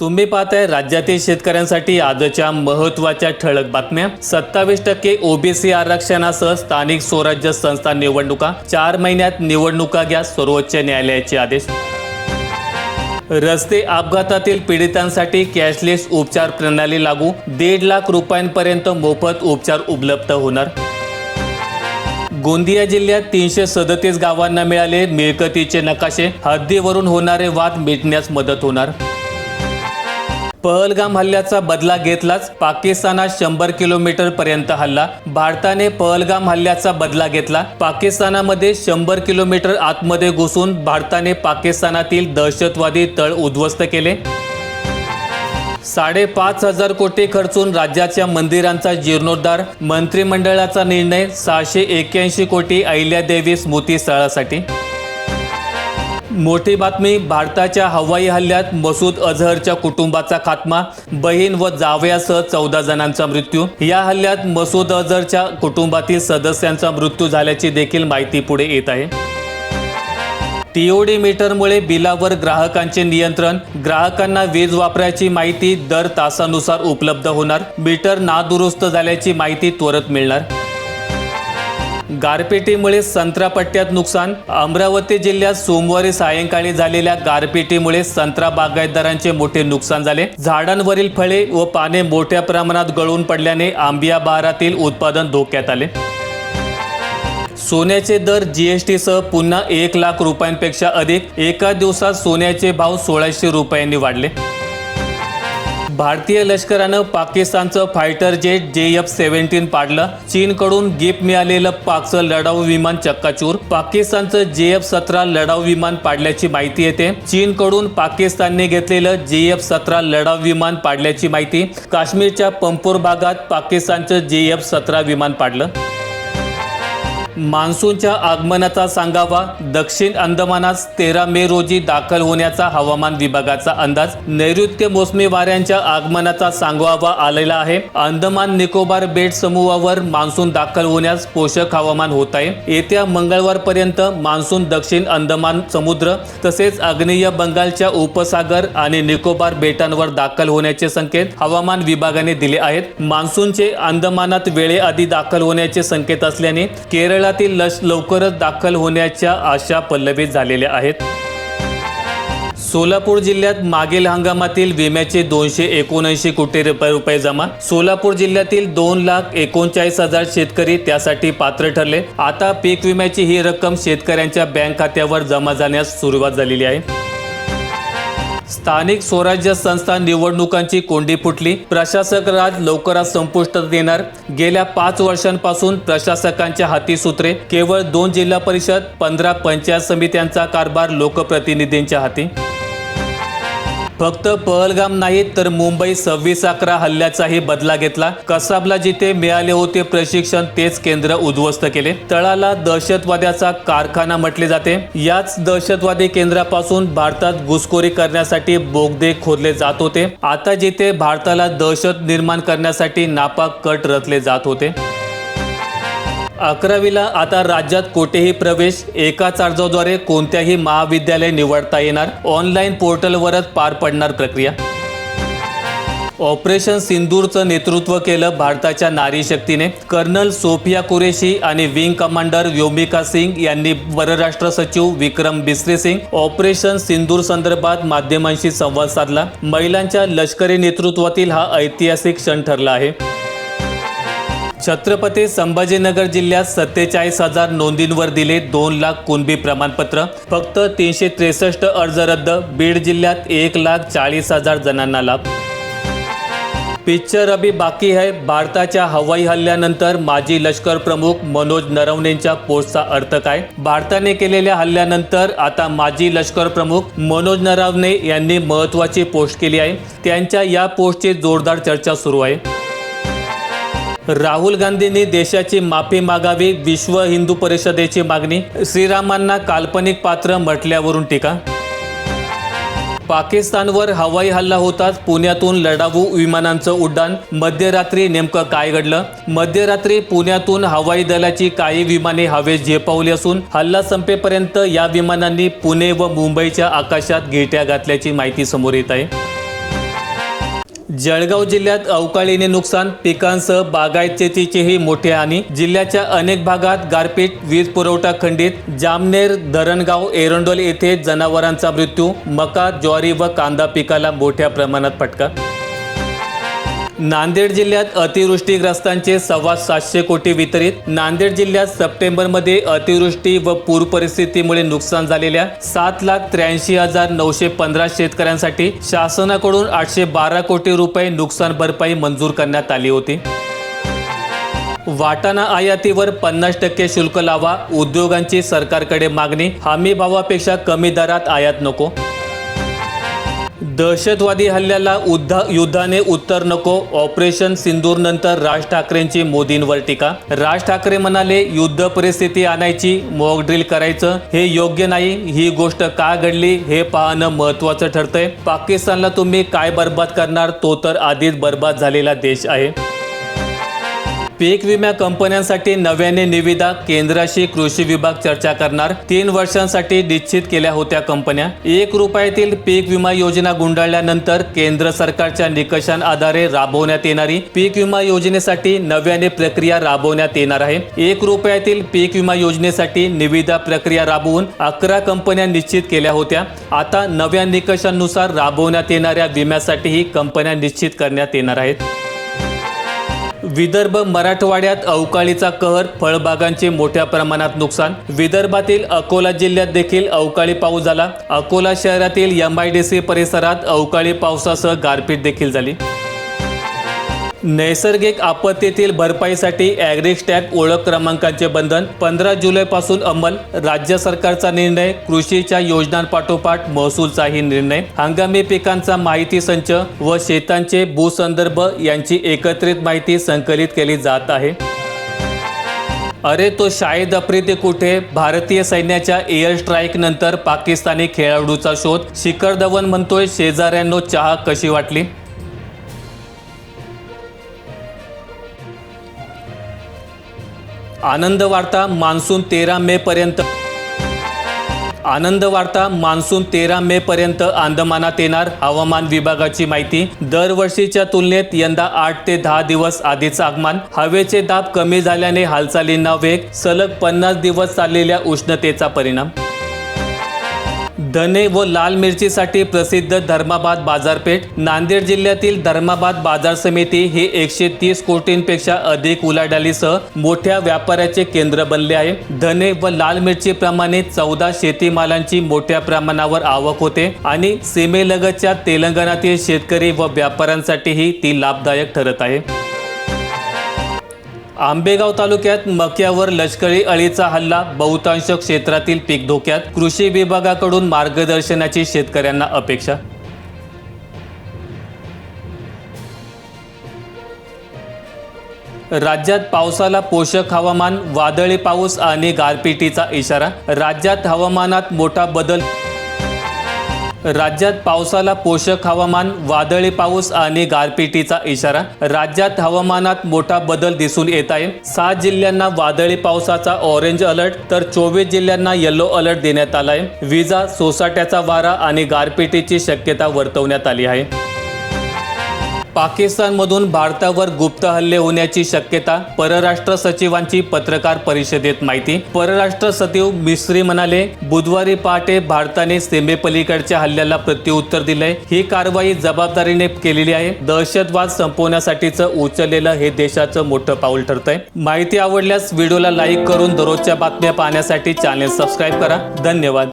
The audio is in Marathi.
तुम्ही पाहताय राज्यातील शेतकऱ्यांसाठी आजच्या महत्त्वाच्या ठळक बातम्या. सत्तावीस टक्के ओबीसी आरक्षणासह स्थानिक स्वराज्य संस्था निवडणुका. चार महिन्यात निवडणुका घ्या सर्वोच्च न्यायालयाचे आदेश. रस्ते अपघातातील पीडितांसाठी कॅशलेस उपचार प्रणाली लागू. दीड लाख रुपयांपर्यंत मोफत उपचार उपलब्ध होणार. गोंदिया जिल्ह्यात तीनशे सदतीस गावांना मिळाले मिळकतीचे नकाशे. हद्दीवरून होणारे वाद मिटण्यास मदत होणार. पहलगाम हल्ल्याचा बदला घेतलाच पाकिस्तानात शंभर किलोमीटर पर्यंत हल्ला. भारताने पहलगाम हल्ल्याचा बदला घेतला. पाकिस्तानामध्ये शंभर किलोमीटर आतमध्ये घुसून भारताने पाकिस्तानातील दहशतवादी तळ उद्ध्वस्त केले. साडेपाच हजार कोटी खर्चून राज्याच्या मंदिरांचा जीर्णोद्धार. मंत्रिमंडळाचा निर्णय सहाशे एक्क्याऐंशी कोटी अहिल्यादेवी स्मृती स्थळासाठी मोठी बातमी भारताच्या हवाई हल्ल्यात मसूद अझहरच्या कुटुंबाचा खात्मा बहीण व जावयासह चौदा जणांचा मृत्यू. या हल्ल्यात मसूद अझहरच्या कुटुंबातील सदस्यांचा मृत्यू झाल्याची देखील माहिती पुढे येत आहे. टीओडी मीटरमुळे बिलावर ग्राहकांचे नियंत्रण ग्राहकांना वीज वापराची माहिती दर तासानुसार उपलब्ध होणार मीटर नादुरुस्त झाल्याची माहिती त्वरित मिळणार. गारपेटीमुळे संत्रा पट्ट्यात नुकसान. अमरावती जिल्ह्यात सोमवारी सायंकाळी झालेल्या गारपिटीमुळे संत्रा बागायतदारांचे मोठे नुकसान झाले. झाडांवरील फळे व पाने मोठ्या प्रमाणात गळून पडल्याने आंबिया बहारातील उत्पादन धोक्यात आले. सोन्याचे दर जीएसटीसह पुन्हा एक लाख रुपयांपेक्षा अधिक. एका दिवसात सोन्याचे भाव सोळाशे रुपयांनी वाढले. भारतीय लष्करानं पाकिस्तानचं fighter jet J F seventeen पाडलं. चीनकडून गिफ्ट मिळालेलं पाकचं लढाऊ विमान चक्काचूर. पाकिस्तानचं जे एफ सतरा लढाऊ विमान पाडल्याची माहिती येते. चीनकडून पाकिस्तानने घेतलेलं जे एफ सतरा लढाऊ विमान पाडल्याची माहिती. काश्मीरच्या पंपोर भागात पाकिस्तानचं जे एफ सतरा विमान पाडलं. मान्सूनच्या आगमनाचा सांगावा दक्षिण अंदमानात तेरा मे रोजी दाखल होण्याचा हवामान विभागाचा अंदाज नैऋत्य मोसमी वाऱ्यांच्या आगमनाचा सांगावा आलेला आहे. अंदमान निकोबार बेट समूहावर मान्सून दाखल होण्यास पोषक हवामान होत आहे. येत्या मंगळवारपर्यंत मान्सून दक्षिण अंदमान समुद्र तसेच आग्नेय बंगालच्या उपसागर आणि निकोबार बेटांवर दाखल होण्याचे संकेत हवामान विभागाने दिले आहेत. मान्सूनचे अंदमानात वेळेआधी दाखल होण्याचे संकेत असल्याने केरळ केरळातील लस लवकरच दाखल होण्याच्या आशा पल्लवित झालेल्या आहेत. सोलापूर जिल्ह्यात मागील हंगामातील विम्याचे दोनशे एकोणऐंशी कोटी रुपये रुपये जमा. सोलापूर जिल्ह्यातील दोन लाख एकोणचाळीस हजार शेतकरी त्यासाठी पात्र ठरले. आता पीक विम्याची ही रक्कम शेतकऱ्यांच्या बँक खात्यावर जमा जाण्यास सुरुवात झालेली आहे. स्थानिक स्वराज्य संस्था निवडणुकांची कोंडी फुटली. प्रशासक राज लवकरात संपुष्टात येणार. गेल्या पाच वर्षांपासून प्रशासकांच्या हाती सूत्रे. केवळ दोन जिल्हा परिषद पंधरा पंचायत समित्यांचा कारभार लोकप्रतिनिधींच्या हाती. फक्त पहलगाम नाही तर मुंबई सव्वीस अकरा हल्ल्याचाही बदला घेतला. कसाबला जिथे मिळाले होते प्रशिक्षण तेच केंद्र उद्ध्वस्त केले. तळाला दहशतवाद्याचा कारखाना म्हटले जाते. याच दहशतवादी केंद्रापासून भारतात घुसखोरी करण्यासाठी बोगदे खोदले जात होते. आता जिथे भारताला दहशत निर्माण करण्यासाठी नापाक कट रचले जात होते. अकरावीला आता राज्यात कोठेही प्रवेश एकाच अर्जाद्वारे कोणत्याही महाविद्यालय निवडता येणार? ऑनलाईन पोर्टलवरच पार पडणार प्रक्रिया? ऑपरेशन सिंदूरचं नेतृत्व केलं भारताच्या नारी शक्तीने. कर्नल सोफिया कुरेशी आणि विंग कमांडर व्योमिका सिंग यांनी परराष्ट्र सचिव विक्रम बिस्री सिंग ऑपरेशन सिंदूर संदर्भात माध्यमांशी संवाद साधला. महिलांच्या लष्करी नेतृत्वातील हा ऐतिहासिक क्षण ठरला आहे. छत्रपती संभाजीनगर जिल्ह्यात सत्तेचाळीस हजार नोंदींवर दिले दोन लाख कुणबी प्रमाणपत्र. फक्त तीनशे त्रेसष्ट अर्ज रद्द. बीड जिल्ह्यात एक लाख चाळीस हजार जणांना लाभ. पिक्चर अभी बाकी है. भारताच्या हवाई हल्ल्यानंतर माजी लष्कर प्रमुख मनोज नरवणेंच्या पोस्टचा अर्थ काय? भारताने केलेल्या हल्ल्यानंतर आता माजी लष्कर प्रमुख मनोज नरवणे यांनी महत्त्वाची पोस्ट केली आहे. त्यांच्या या पोस्टची जोरदार चर्चा सुरू आहे. राहुल गांधींनी देशाची माफी मागावी विश्व हिंदू परिषदेची मागणी. श्रीरामांना काल्पनिक पात्र म्हटल्यावरून टीका. पाकिस्तानवर हवाई हल्ला होताच पुण्यातून लढाऊ विमानांचं उड्डाण. मध्यरात्री नेमकं काय घडलं? मध्यरात्री पुण्यातून हवाई दलाची काही विमाने हवेत झेपावली असून हल्ला संपेपर्यंत या विमानांनी पुणे व मुंबईच्या आकाशात गिरट्या घातल्याची माहिती समोर येत आहे. जळगाव जिल्ह्यात अवकाळीने नुकसान पिकांसह बागायत मोठे आणि जिल्ह्याच्या अनेक भागात गारपीट वीज पुरवठा खंडित. जामनेर धरणगाव एरंडोल येथे जनावरांचा मृत्यू. मका ज्वारी व कांदा पिकाला मोठ्या प्रमाणात फटका नांदेड जिल्ह्यात अतिवृष्टीग्रस्तांचे सव्वा सातशे कोटी वितरित. नांदेड जिल्ह्यात सप्टेंबरमध्ये अतिवृष्टी व पूर परिस्थितीमुळे नुकसान झालेल्या सात लाख त्र्याऐंशी हजार नऊशे पंधरा शेतकऱ्यांसाठी शासनाकडून आठशे बारा कोटी रुपये नुकसान भरपाई मंजूर करण्यात आली होती. वाटाणा आयातीवर पन्नास टक्के शुल्क लावा उद्योगांची सरकारकडे मागणी हमी भावापेक्षा कमी दरात आयात नको. दहशतवादी हल्ल्याला उद्धा युद्धाने उत्तर नको ऑपरेशन सिंदूर नंतर राज ठाकरेंची मोदींवर टीका. राज ठाकरे म्हणाले युद्ध परिस्थिती आणायची मॉक ड्रिल करायचं हे योग्य नाही ही गोष्ट का घडली हे पाहणं महत्वाचं ठरतंय. पाकिस्तानला तुम्ही काय बर्बाद करणार तो तर आधीच बर्बाद झालेला देश आहे. पीक विमा कंपन्यांसाठी नव्याने निविदा केंद्राशी कृषी विभाग चर्चा करणार. तीन वर्षांसाठी निश्चित केल्या होत्या कंपन्या. एक रुपयातील पीक विमा योजना गुंडाळल्यानंतर केंद्र सरकारच्या निकषांआधारे राबवण्यात येणारी पीक विमा योजनेसाठी नव्याने प्रक्रिया राबवण्यात येणार आहे. एक रुपयातील पीक विमा योजनेसाठी निविदा प्रक्रिया राबवून अकरा कंपन्या निश्चित केल्या होत्या. आता नव्या निकषांनुसार राबवण्यात येणाऱ्या विम्यासाठीही कंपन्या निश्चित करण्यात येणार आहेत. विदर्भ मराठवाड्यात अवकाळीचा कहर फळबागांचे मोठ्या प्रमाणात नुकसान. विदर्भातील अकोला जिल्ह्यात देखील अवकाळी पाऊस झाला. अकोला शहरातील एम आय डी सी परिसरात अवकाळी पावसासह गारपीट देखील झाली. नैसर्गिक आपत्तीतील भरपाईसाठी ॲग्रिस्टॅग ओळख क्रमांकाचे बंधन. पंधरा जुलैपासून अंमल. राज्य सरकारचा निर्णय कृषीच्या योजनांपाठोपाठ महसूलचाही निर्णय. हंगामी पिकांचा माहिती संच व शेतांचे भूसंदर्भ यांची एकत्रित माहिती संकलित केली जात आहे. अरे तो शाहिद अफ्रिदी कुठे? भारतीय सैन्याच्या एअर स्ट्राईक नंतर पाकिस्तानी खेळाडूचा शोध. शिखर धवन म्हणतोय शेजाऱ्यांनो चहा कशी वाटली? आनंद वार्ता मान्सून तेरा मे पर्यंत. आनंद वार्ता मान्सून तेरा मे पर्यंत अंदमानात येणार हवामान विभागाची माहिती. दरवर्षीच्या तुलनेत यंदा आठ ते दहा दिवस आधीच आगमन. हवेचे दाब कमी झाल्याने हालचालींना वेग सलग पन्नास दिवस चाललेल्या उष्णतेचा परिणाम. धने व लाल मिरचीसाठी प्रसिद्ध धर्माबाद बाजारपेठ. नांदेड जिल्ह्यातील धर्माबाद बाजार समिती हे एकशे तीस कोटींपेक्षा अधिक उलाढालीसह मोठ्या व्यापाराचे केंद्र बनले आहे. धने व लाल मिरचीप्रमाणे चौदा शेतीमालांची मोठ्या प्रमाणावर आवक होते आणि सीमेलगतच्या तेलंगणातील शेतकरी व व्यापाऱ्यांसाठीही ती लाभदायक ठरत आहे. आंबेगाव तालुक्यात मक्यावर लष्करी अळीचा हल्ला बहुतांश क्षेत्रातील पीक धोक्यात. कृषी विभागाकडून मार्गदर्शनाची शेतकऱ्यांना अपेक्षा? राज्यात पावसाला पोषक हवामान वादळी पाऊस आणि गारपिटीचा इशारा. राज्यात हवामानात मोठा बदल राज्यात पावसाला पोषक हवामान वादळी पाऊस आणि गारपिटीचा इशारा. राज्यात हवामानात मोठा बदल दिसून येत आहे. सात जिल्ह्यांना वादळी पावसाचा ऑरेंज अलर्ट तर चोवीस जिल्ह्यांना येलो अलर्ट देण्यात आला आहे विजा सोसाट्याचा वारा आणि गारपिटीची शक्यता वर्तवण्यात आली आहे. पाकिस्तानमधून भारतावर गुप्त हल्ले होण्याची शक्यता परराष्ट्र सचिवांची पत्रकार परिषदेत माहिती. परराष्ट्र सचिव मिश्री म्हणाले बुधवारी पहाटे भारताने सीमेपलीकडच्या हल्ल्याला प्रत्युत्तर दिलंय. ही कारवाई जबाबदारीने केलेली आहे. दहशतवाद संपवण्यासाठीचं उचललेलं हे देशाचं मोठं पाऊल ठरतंय. माहिती आवडल्यास व्हिडिओला लाईक करून दररोजच्या बातम्या पाहण्यासाठी चॅनेल सबस्क्राईब करा. धन्यवाद.